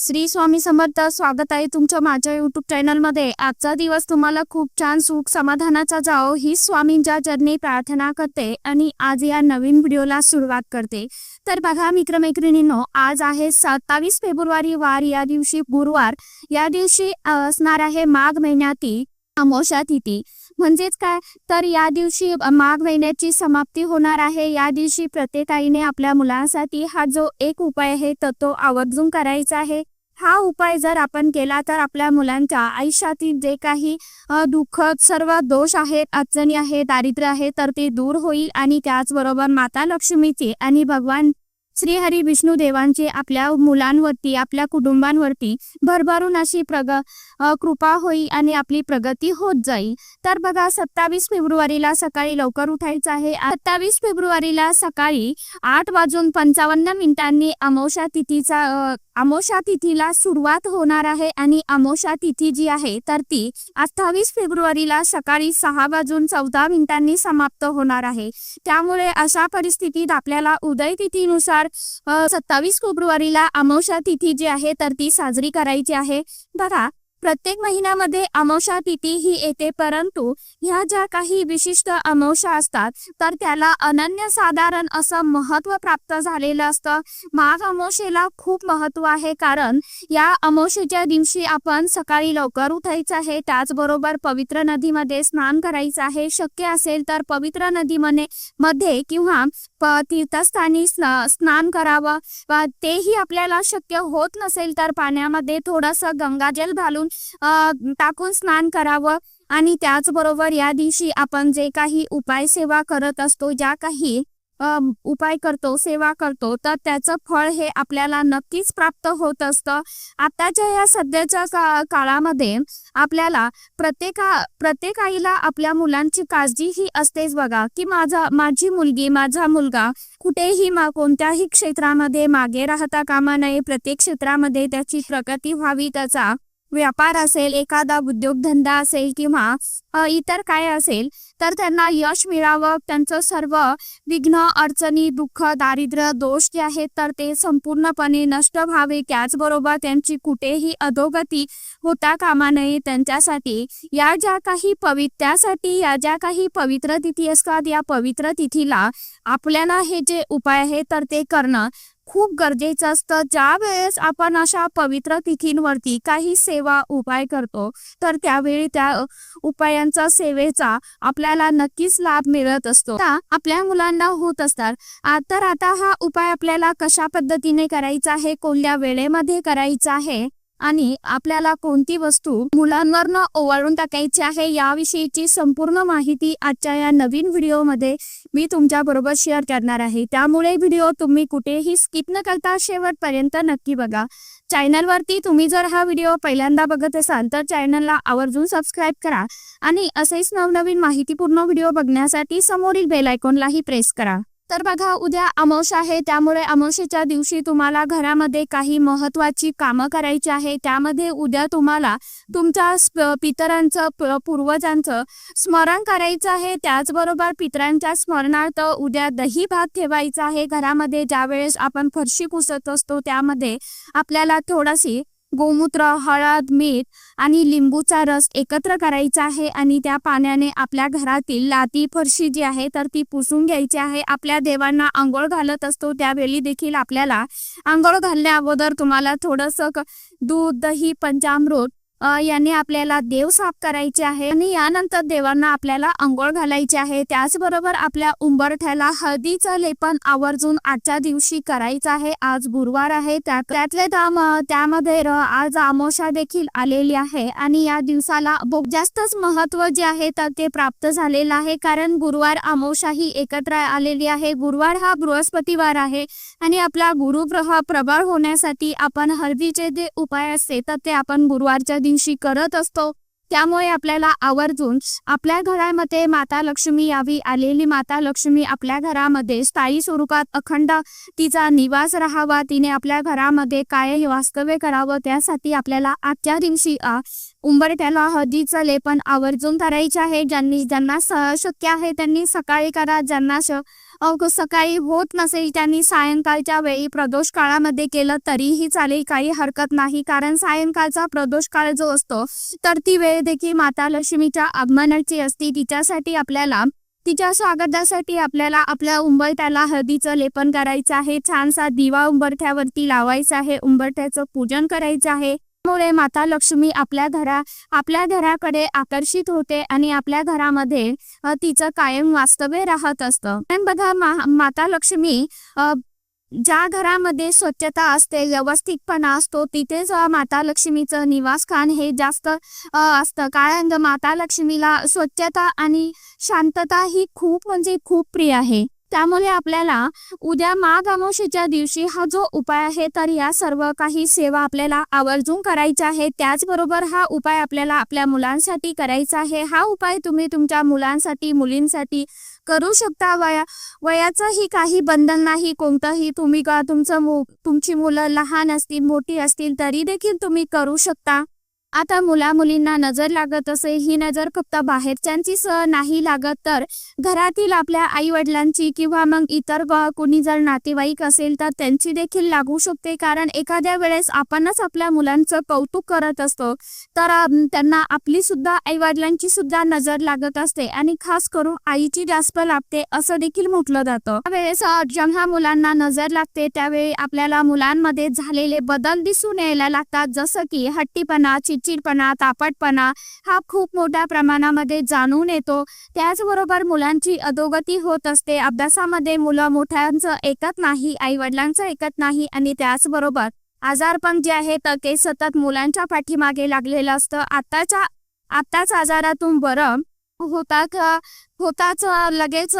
श्री स्वामी समर्थ स्वागत आहे तुमच्या माझ्या युट्यूब चॅनलमध्ये आजचा दिवस तुम्हाला खूप छान सुख समाधानाचा जाओ ही स्वामींच्या चरणी प्रार्थना करते आणि आज या नवीन व्हिडिओला सुरुवात करते. तर बघा मित्रमैत्रिणींनो आज आहे सत्तावीस फेब्रुवारी वार या दिवशी गुरुवार. या दिवशी असणार आहे माघ महिन्यातील अमावस्या तिथी. म्हणजेच काय? तर या दिवशी माघ महिन्याची समाप्ती होणार आहे. या दिवशी प्रत्येक आईने आपल्या मुलांसाठी हा जो एक उपाय आहे तर तो आवर्जून करायचा आहे. हा उपाय जर आपण केला तर आपल्या मुलांच्या आयुष्यातील जे काही दुःख सर्व दोष आहेत अडचणी आहे दारिद्र्य आहे तर ते दूर होईल. आणि त्याचबरोबर माता लक्ष्मीची आणि भगवान श्रीहरी विष्णू आपल्या मुलांवरती आपल्या कुटुंबांवरती भरभरून अशी प्रग कृपा होई आणि आपली प्रगती होत जाईल तर बघा सत्तावीस फेब्रुवारीला सकाळी लवकर उठायचं आहे. सत्तावीस फेब्रुवारीला सकाळी आठ वाजून पंचावन्न मिनिटांनी अमावस्या तिथीचा अ, तिथीला सुरुवात होणार आहे आणि अमावस्या तिथी जी आहे तर ती अठ्ठावीस फेब्रुवारीला सकाळी सहा वाजून चौदा मिनिटांनी समाप्त होणार आहे. त्यामुळे अशा परिस्थितीत आपल्याला उदय तिथीनुसार सत्तावीस फेब्रुवारीला अमावस्या तिथी जी आहे तर ती साजरी करायची आहे. बघा प्रत्येक महिन्यामध्ये अमावशा तिथी ही येते परंतु ह्या ज्या काही विशिष्ट अमावशा असतात तर त्याला अनन्यसाधारण असं महत्त्व प्राप्त झालेलं असतं. माघ अमावशेला खूप महत्त्व आहे कारण या अमावशेच्या दिवशी आपण सकाळी लवकर उठायचं आहे त्याचबरोबर पवित्र नदीमध्ये स्नान करायचं आहे. शक्य असेल तर पवित्र नदीमध्ये मध्ये किंवा तीर्थस्थानी स्नान करावं. तेही आपल्याला शक्य होत नसेल तर पाण्यामध्ये थोडंसं गंगाजल घालून टाकून स्नान करावं. आणि त्याचबरोबर या दिवशी आपण जे काही उपाय सेवा करत असतो ज्या काही उपाय करतो सेवा करतो तर त्याचं फळ हे आपल्याला नक्कीच प्राप्त होत असतं. आताच्या या सध्याच्या का काळामध्ये आपल्याला प्रत्येका प्रत्येक आईला आपल्या मुलांची काळजी ही असतेच बघा. की माझा माझी मुलगी माझा मुलगा कुठेही मा कोणत्याही क्षेत्रामध्ये मागे राहता कामा नये. प्रत्येक क्षेत्रामध्ये त्याची प्रगती व्हावी त्याचा व्यापार असेल एखादा उद्योगधंदा असेल किंवा इतर काय असेल तर त्यांना यश मिळावं त्यांचं सर्व विघ्न अडचणी दुःख दारिद्र्य दोष जे आहेत तर ते संपूर्णपणे नष्ट व्हावे. त्याचबरोबर त्यांची कुठेही अधोगती होता कामा नये. त्यांच्यासाठी या ज्या काही पवित्र त्यासाठी या ज्या काही पवित्र तिथी असतात या पवित्र तिथीला आपल्याला हे जे उपाय आहे तर ते करणं खूप गरजेचं असतं. ज्या वेळेस आपण अशा पवित्र तिथींवरती काही सेवा उपाय करतो तर त्यावेळी त्या उपायांचा सेवेचा आपल्याला नक्कीच लाभ मिळत असतो. आपल्या मुलांना होत असतात. तर आता हा उपाय आपल्याला कशा पद्धतीने करायचा आहे? कोणत्या वेळेमध्ये करायचा आहे? आणि आपल्याला कोणती वस्तू मुलांवरनं ओवाळून टाकायची आहे याविषयीची संपूर्ण माहिती आजच्या या नवीन व्हिडिओमध्ये मी तुमच्या बरोबर शेअर करणार आहे. त्यामुळे व्हिडिओ तुम्ही कुठेही स्किप न करता शेवटपर्यंत नक्की बघा. चॅनलवरती तुम्ही जर हा व्हिडिओ पहिल्यांदा बघत असाल तर चॅनलला आवर्जून सबस्क्राईब करा आणि असेच नवनवीन माहितीपूर्ण व्हिडिओ बघण्यासाठी समोरील बेल आयकॉनलाही प्रेस करा. तर बघा उद्या अमावस्या आहे त्यामुळे अमावशेच्या दिवशी तुम्हाला घरामध्ये काही महत्वाची कामं करायची आहे. त्यामध्ये उद्या तुम्हाला तुमच्या पितरांचं पूर्वजांचं स्मरण करायचं आहे. त्याचबरोबर पितरांच्या स्मरणार्थ उद्या दही भात ठेवायचा आहे. घरामध्ये ज्यावेळेस आपण फरशी पुसत असतो त्यामध्ये आपल्याला थोडीशी गोमूत्र हळद मीठ आणि लिंबूचा रस एकत्र करायचा आहे आणि त्या पाण्याने आपल्या घरातील लाती फरशी जी आहे तर ती पुसून घ्यायची आहे. आपल्या देवांना आंघोळ घालत असतो त्यावेळी देखील आपल्याला आंघोळ घालण्या अगोदर तुम्हाला थोडंसं क- दूध दही पंचामृत याने आपल्याला देव साफ करायचे आहे आणि यानंतर देवांना आपल्याला आंघोळ घालायची आहे. त्याचबरोबर आपल्या उंबरठ्याला हळदीचं लेपन आवर्जून आजच्या दिवशी करायचं आहे. आज गुरुवार आहे. त्यातले त्यामध्ये आज आमोशा देखील आलेली आहे. आणि या दिवसाला जास्तच महत्त्व जे आहे तर ते प्राप्त झालेलं आहे. कारण गुरुवार अमावस्या ही एकत्र आलेली आहे. गुरुवार हा बृहस्पतिवार आहे. आणि आपला गुरुग्रह प्रबळ होण्यासाठी आपण हळदीचे जे उपाय असते तर ते आपण गुरुवारच्या दिवशी करत असतो. त्यामुळे आपल्याला आवर्जून आपल्या घरामध्ये माता लक्ष्मी यावी. आलेली माता लक्ष्मी आपल्या घरामध्ये स्थायी स्वरूपात अखंड तिचा निवास राहावा. तिने आपल्या घरामध्ये काय वास्तव्य करावं त्यासाठी आपल्याला आजच्या दिवशी उंबरठ्याला हळदीचं लेपन आवर्जून करायचे आहे. ज्यांनी ज्यांना शक्य आहे त्यांनी सकाळी करा. ज्यांना श- सकाळी होत नसेल त्यांनी सायंकाळच्या वेळी प्रदोष काळामध्ये केलं तरीही चालेल काही हरकत नाही. कारण सायंकाळचा प्रदोष काळ जो असतो तर ती वेळ देखील माता लक्ष्मीच्या आगमनाची असते. तिच्यासाठी आपल्याला तिच्या स्वागतासाठी आपल्याला आपल्या उंबरठ्याला हळदीचं लेपन करायचं आहे. छानसा दिवा उंबरठ्यावरती लावायचा आहे. उंबरठ्याचं पूजन करायचं आहे. त्यामुळे माता लक्ष्मी आपल्या घरा आपल्या घराकडे आकर्षित होते आणि आपल्या घरामध्ये तिचं कायम वास्तव्य राहत असतं. पण बघा मा माता लक्ष्मी ज्या घरामध्ये स्वच्छता असते व्यवस्थितपणा असतो तिथेच माता लक्ष्मीचं निवासस्थान हे जास्त असतं. कारण माता लक्ष्मीला स्वच्छता आणि शांतता ही खूप म्हणजे खूप प्रिय आहे. त्यामुळे आपल्याला उद्या माघ अमावशीच्या दिवशी हा जो उपाय आहे तर या सर्व काही सेवा आपल्याला आवर्जून करायच्या आहे त्याचबरोबर हा उपाय आपल्याला आपल्या मुलांसाठी करायचा आहे. हा उपाय तुम्ही तुमच्या मुलांसाठी मुलींसाठी करू शकता. वया वयाचंही काही बंधन नाही. कोणतंही तुम्ही का तुमचं मु तुमची मुलं लहान असतील मोठी असतील तरी देखील तुम्ही करू शकता. आता मुला मुलींना नजर लागत असे ही नजर फक्त बाहेरच्यांची सह नाही लागत तर घरातील आपल्या आई वडिलांची किंवा मग इतर कोणी जर नातेवाईक असेल तर त्यांची देखील लागू शकते. कारण एखाद्या वेळेस आपणच आपल्या मुलांचं कौतुक करत असतो. तर त्यांना आपली सुद्धा आई वडिलांची सुद्धा नजर लागत असते आणि खास करून आईची जास्त लागते असं देखील म्हटलं जातं. त्यावेळेस जेव्हा मुलांना नजर लागते त्यावेळी आपल्याला मुलांमध्ये झालेले बदल दिसून यायला लागतात. जसं की हट्टीपणा चिडचिडपणा तापटपणा हा खूप मोठ्या प्रमाणामध्ये जाणून येतो. त्याचबरोबर मुलांची अधोगती होत असते. अभ्यासामध्ये मुलं मोठ्यांचं ऐकत नाही आई वडिलांचं ऐकत नाही आणि त्याचबरोबर आजारपण जे आहे तर ते सतत मुलांच्या पाठीमागे लागलेलं असतं. आताच्या आताच आजारातून बरं होतात होताच लगेच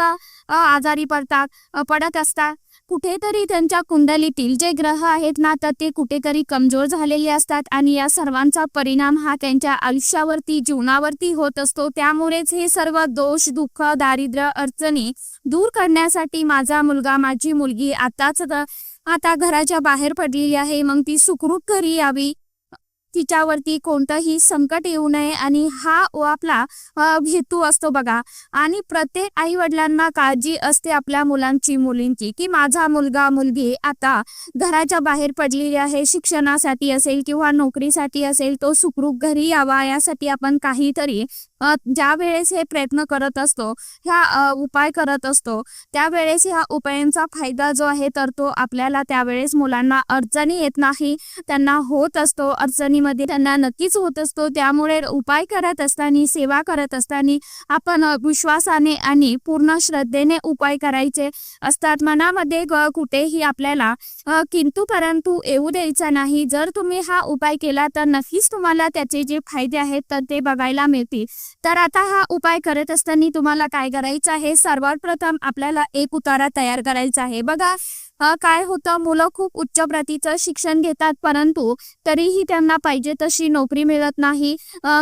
आजारी पडतात पडत असतात. कुठेतरी त्यांच्या कुंडलीतील जे ग्रह आहेत ना तर ते कुठेतरी कमजोर झालेले असतात आणि या सर्वांचा परिणाम हा त्यांच्या आयुष्यावरती जीवनावरती होत असतो. त्यामुळेच हे सर्व दोष दुःख दारिद्र्य अडचणी दूर करण्यासाठी माझा मुलगा माझी मुलगी आताच आता घराच्या बाहेर पडलेली आहे. मग ती सुखरूप घरी यावी. तिच्यावरती कोणतंही संकट येऊ नये आणि हा आपला हेतू असतो बघा. आणि प्रत्येक आई वडिलांना काळजी असते आपल्या मुलांची मुलींची की माझा मुलगा मुलगी आता घराच्या बाहेर पडलेली आहे शिक्षणासाठी असेल किंवा नोकरीसाठी असेल तो सुखरूप घरी यावा यासाठी आपण काहीतरी ज्या वेळेस हे प्रयत्न करत असतो ह्या उपाय करत असतो त्यावेळेस ह्या उपायांचा फायदा जो आहे तर तो आपल्याला त्यावेळेस मुलांना अडचणी येत नाही त्यांना होत असतो अडचणीमध्ये त्यांना नक्कीच होत असतो. त्यामुळे उपाय करत असताना सेवा करत असताना आपण विश्वासाने आणि पूर्ण श्रद्धेने उपाय करायचे असतात. मनामध्ये ग- कुठेही आपल्याला किंतु परंतु येऊ द्यायचा नाही. जर तुम्ही हा उपाय केला तर नक्कीच तुम्हाला त्याचे जे फायदे आहेत तर ते बघायला मिळतील. तर आता हा उपाय करत असताना तुम्हाला काय करायचं आहे? सर्वात प्रथम आपल्याला एक उतारा तयार करायचा आहे. बघा काय होतं? मुलं खूप उच्च प्रतीचं शिक्षण घेतात परंतु तरीही त्यांना पाहिजे तशी नोकरी मिळत नाही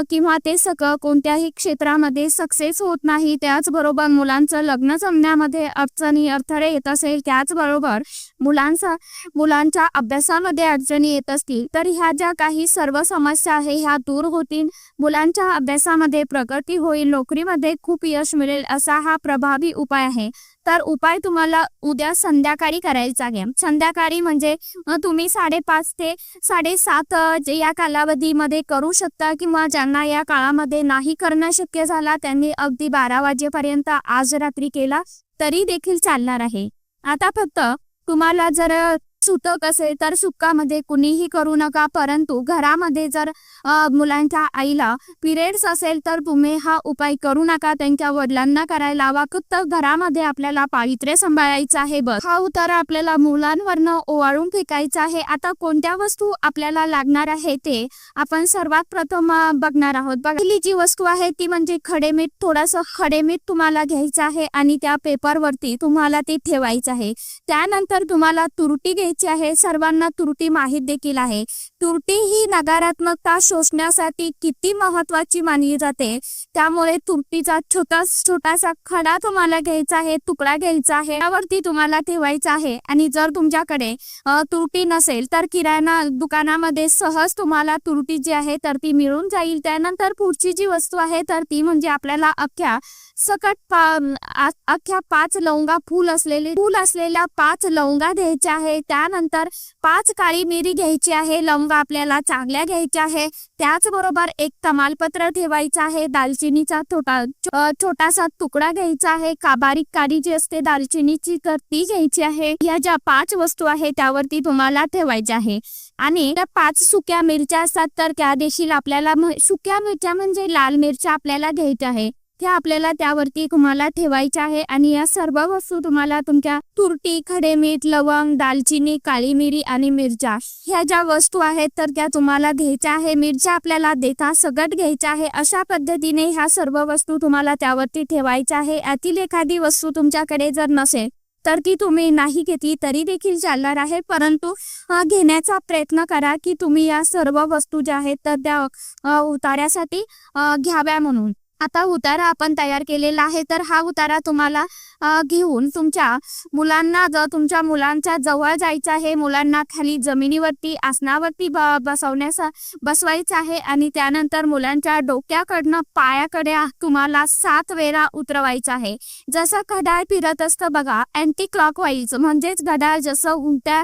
किंवा ते सगळं कोणत्याही क्षेत्रामध्ये सक्सेस होत नाही. त्याचबरोबर मुलांचं लग्न जमण्यामध्ये अडचणी अडथळे येत असेल त्याचबरोबर मुलांचा मुलांच्या अभ्यासामध्ये अडचणी येत असतील तर ह्या ज्या काही सर्व समस्या आहे ह्या दूर होतील. मुलांच्या अभ्यासामध्ये प्रगती होईल नोकरीमध्ये खूप यश मिळेल असा हा प्रभावी उपाय आहे. तर उपाय तुम्हाला उद्या संध्याकाळी करायचा आहे. संध्याकाळी म्हणजे तुम्ही साडेपाच ते साडेसात जे या कालावधीमध्ये करू शकता किंवा ज्यांना या काळामध्ये नाही करणं शक्य झाला त्यांनी अगदी बारा वाजेपर्यंत आज रात्री केला तरी देखील चालणार आहे. आता फक्त तुम्हाला जर सुतक असेल तर सुक्कामध्ये कुणीही करू नका. परंतु घरामध्ये जर मुलांच्या आईला पिरियड्स असेल तर तुम्ही हा उपाय करू नका. त्यांच्या वडिलांना करायला लावा. फक्त घरामध्ये आपल्याला पावित्र्य सांभाळायचं आहे बस. हा उतारा आपल्याला मुलांवरनं ओवाळून फेकायचा आहे. आता कोणत्या वस्तू आपल्याला लागणार आहे ते आपण सर्वात प्रथम बघणार आहोत. पहिली जी वस्तू आहे ती म्हणजे खडेमीठ. थोडंसं खडेमीठ तुम्हाला घ्यायचं आहे आणि त्या पेपरवरती तुम्हाला ते ठेवायचं आहे. त्यानंतर तुम्हाला तुरटी घ्यायची आहे. सर्वांना त्रुटी माहीत देखील आहे. तुरटी ही नकारात्मकता शोषण्यासाठी किती महत्वाची मानली जाते? त्यामुळे तुरटीचा छोटा छोटासा खडा तुम्हाला घ्यायचा आहे तुकडा घ्यायचा आहे त्यावरती तुम्हाला ठेवायचा आहे. आणि जर तुमच्याकडे तुरटी नसेल तर किराणा दुकानामध्ये सहज तुम्हाला तुरटी जी आहे तर ती मिळून जाईल. त्यानंतर पुढची जी वस्तू आहे तर ती म्हणजे आपल्याला अख्ख्या सकट पा अख्ख्या पाच लवंगा फूल असलेले फूल असलेल्या पाच लवंगा घ्यायच्या आहे. त्यानंतर पाच काळी मिरी घ्यायची आहे लव आपल्याला चांगल्या घ्यायच्या आहे. त्याचबरोबर एक तमालपत्र ठेवायचं आहे. दालचिनीचा छोटा छोटासा तुकडा घ्यायचा आहे. का बारीक काडी जी असते दालचिनीची तर ती घ्यायची आहे. या ज्या पाच वस्तू आहे त्यावरती तुम्हाला ठेवायच्या आहे. आणि त्या पाच सुक्या मिरच्या असतात तर त्या देखील आपल्याला सुक्या मिरच्या म्हणजे लाल मिरच्या आपल्याला घ्यायच्या आहे. त्या आपल्याला त्यावरती तुम्हाला ठेवायच्या आहे आणि या सर्व वस्तू तुम्हाला तुमच्या तुरटी खडे मीठ लवंग दालचिनी काळी मिरी आणि मिरच्या ह्या ज्या वस्तू आहेत तर त्या तुम्हाला घ्यायच्या आहे. मिरच्या आपल्याला देता सगट घ्यायच्या आहे. अशा पद्धतीने ह्या सर्व वस्तू तुम्हाला त्यावरती ठेवायच्या आहे. यातील एखादी वस्तू तुमच्याकडे जर नसेल तर ती तुम्ही नाही घेतली तरी देखील चालणार आहे. परंतु घेण्याचा प्रयत्न करा की तुम्ही या सर्व वस्तू ज्या आहेत तर त्या उतार्यासाठी घ्याव्या म्हणून. आता उतारा आपण तयार केलेला आहे. तर हा उतारा तुम्हाला घेऊन तुमच्या मुलांना जर तुमच्या मुलांच्या जवळ जायचं आहे. मुलांना खाली जमिनीवरती आसनावरती बसवण्यास बसवायचं आहे. आणि त्यानंतर मुलांच्या डोक्याकडनं पायाकडे तुम्हाला सात वेळा उतरवायचं आहे. जसं घड्याळ फिरत असतं बघा अँटी क्लॉकवाईज म्हणजेच घड्याळ जसं उलट्या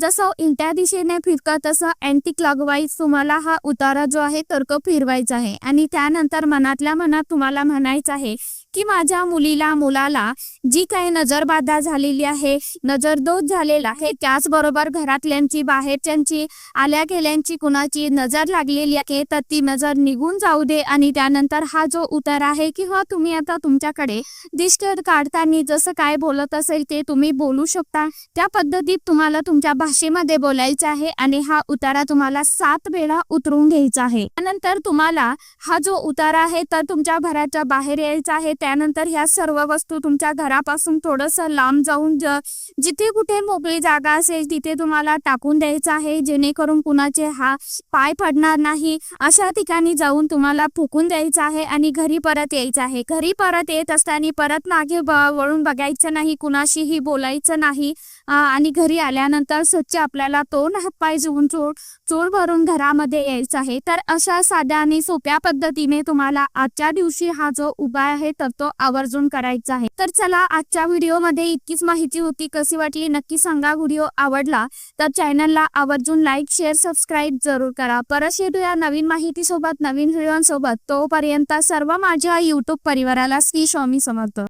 जसं उलट्या दिशेने फिरतं तसं अँटी क्लॉकवाईज तुम्हाला हा उतारा जो आहे तर्क फिरवायचा आहे. आणि त्यानंतर मनातल्या मनात तुम्हाला म्हणायचं आहे की माझ्या मुलीला मुलाला जी काही नजरबाधा झालेली आहे नजरदोष झालेला आहे त्याचबरोबर घरातल्यांची बाहेरच्यांची आल्या गेल्यांची कुणाची नजर लागलेली आहे तर ती नजर निघून जाऊ दे. आणि त्यानंतर हा जो उतार आहे किंवा तुम्ही आता तुमच्याकडे दिष्ट काढताना जसं काय बोलत असेल ते तुम्ही बोलू शकता. त्या पद्धतीत तुम्हाला तुमच्या भाषेमध्ये बोलायचं आहे आणि हा उतारा तुम्हाला सात वेळा उतरून घ्यायचा आहे. त्यानंतर तुम्हाला हा जो उतारा आहे तर तुमच्या घराच्या बाहेर यायचा आहे. त्यानंतर ह्या सर्व वस्तू तुमच्या घरापासून थोडस लांब जाऊन ज- जिथे कुठे मोकळी जागा असेल तिथे तुम्हाला टाकून द्यायचं आहे जेणेकरून कुणाचे हा पाय पडणार नाही अशा ठिकाणी जाऊन तुम्हाला फुकून द्यायचं आहे आणि घरी परत यायचं आहे. घरी परत येत असताना परत मागे वळून बघायचं नाही कुणाशीही बोलायचं नाही आणि घरी आल्यानंतर स्वच्छ आपल्याला तोंड हातपाय जुवून चोर चोर भरून घरामध्ये यायचं आहे. तर अशा साध्या आणि सोप्या पद्धतीने तुम्हाला आजच्या दिवशी हा जो उपाय आहे तर तो आवर्जून करायचा आहे. तर चला आजच्या व्हिडिओमध्ये इतकीच माहिती होती. कशी वाटली नक्की सांगा. व्हिडिओ आवडला तर चॅनलला आवर्जून लाईक शेअर सबस्क्राईब जरूर करा. परत भेटूया नवीन माहिती सोबत नवीन व्हिडिओ सोबत तोपर्यंत सर्व माझ्या युट्यूब परिवाराला श्री स्वामी समर्थ.